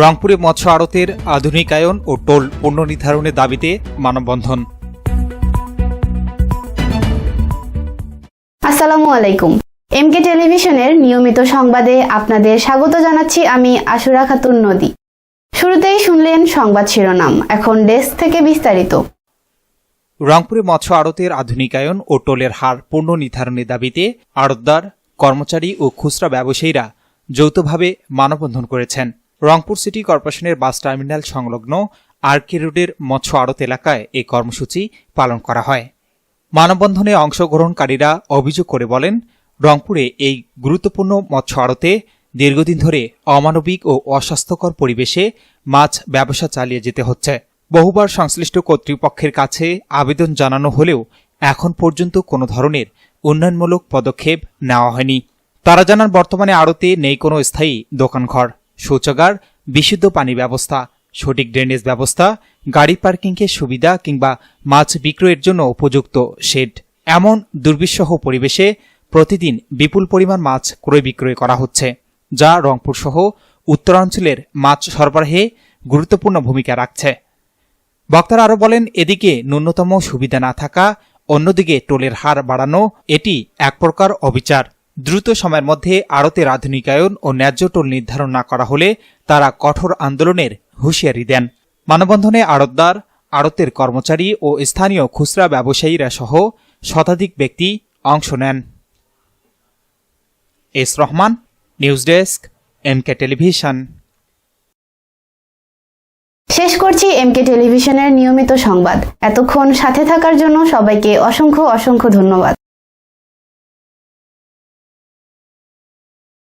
রংপুরে মৎস্য আড়তের আধুনিকায়ন ও টোল পুনর্নির্ধারণের দাবিতে মানববন্ধন। আসসালামু আলাইকুম। এমকে টেলিভিশনের নিয়মিত সংবাদে আপনাদের স্বাগত জানাচ্ছি আমি আশুরা খাতুন নদী। শুরুতেই শুনলেন সংবাদ শিরোনাম এখন ডেস্ক থেকে বিস্তারিত। রংপুরে মৎস্য আড়তের আধুনিকায়ন ও টোলের হার পূর্ণ নির্ধারণের দাবিতে আড়তদার কর্মচারী ও খুচরা ব্যবসায়ীরা যৌথভাবে মানববন্ধন করেছেন। রংপুর সিটি কর্পোরেশনের বাস টার্মিনাল সংলগ্ন আরকে রোডের মৎস্য আড়ত এলাকায় এই কর্মসূচি পালন করা হয়। মানববন্ধনে অংশগ্রহণকারীরা অভিযোগ করে বলেন, রংপুরে এই গুরুত্বপূর্ণ মৎস্য আড়তে দীর্ঘদিন ধরে অমানবিক ও অস্বাস্থ্যকর পরিবেশে মাছ ব্যবসা চালিয়ে যেতে হচ্ছে। বহুবার সংশ্লিষ্ট কর্তৃপক্ষের কাছে আবেদন জানানো হলেও এখন পর্যন্ত কোনো ধরনের উন্নয়নমূলক পদক্ষেপ নেওয়া হয়নি। তারা জানান, বর্তমানে আড়তে নেই কোনো স্থায়ী দোকানঘর। শৌচাগার, বিশুদ্ধ পানি ব্যবস্থা, সঠিক ড্রেনেজ ব্যবস্থা, গাড়ি পার্কিংয়ের সুবিধা কিংবা মাছ বিক্রয়ের জন্য উপযুক্ত শেড এমন দুর্বিষহ পরিবেশে প্রতিদিন বিপুল পরিমাণ মাছ ক্রয় বিক্রয় করা হচ্ছে, যা রংপুর সহ উত্তরাঞ্চলের মাছ সরবরাহে গুরুত্বপূর্ণ ভূমিকা রাখছে। বক্তারা আরও বলেন, এদিকে ন্যূনতম সুবিধা না থাকা, অন্যদিকে টোলের হার বাড়ানো, এটি এক প্রকার অবিচার। দ্রুত সময়ের মধ্যে আড়তের আধুনিকায়ন ও ন্যায্য টোল নির্ধারণ না করা হলে তারা কঠোর আন্দোলনের হুঁশিয়ারি দেন। মানববন্ধনে আড়তদার, আড়তের কর্মচারী ও স্থানীয় খুচরা ব্যবসায়ীরা সহ শতাধিক ব্যক্তি অংশ নেন। S Rahman, news desk MK television. শেষ করছি এমকে টেলিভিশনের নিয়মিত সংবাদ। এতক্ষণ সাথে থাকার জন্য সবাইকে অসংখ্য অসংখ্য ধন্যবাদ।